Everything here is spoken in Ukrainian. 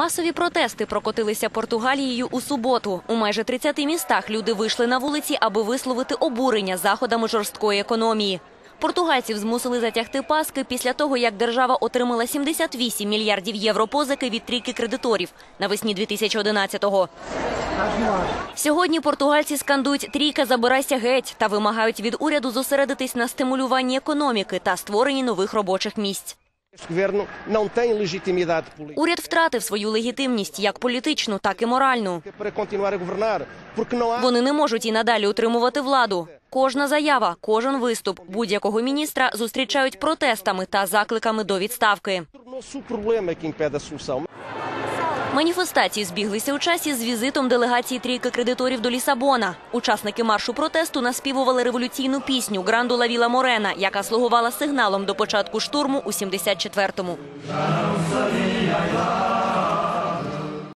Масові протести прокотилися Португалією у суботу. У майже 30 містах люди вийшли на вулиці, аби висловити обурення заходами жорсткої економії. Португальців змусили затягти паски після того, як держава отримала 78 мільярдів євро позики від трійки кредиторів навесні 2011-го. Сьогодні португальці скандують «Трійка, забирайся геть» та вимагають від уряду зосередитись на стимулюванні економіки та створенні нових робочих місць. Уряд втратив свою легітимність як політичну, так і моральну. Вони не можуть і надалі утримувати владу. Кожна заява, кожен виступ будь-якого міністра зустрічають протестами та закликами до відставки. Маніфестації збіглися у часі з візитом делегації трійки кредиторів до Лісабона. Учасники маршу протесту наспівували революційну пісню Гранду Ла Віла Морена, яка слугувала сигналом до початку штурму у 74-му.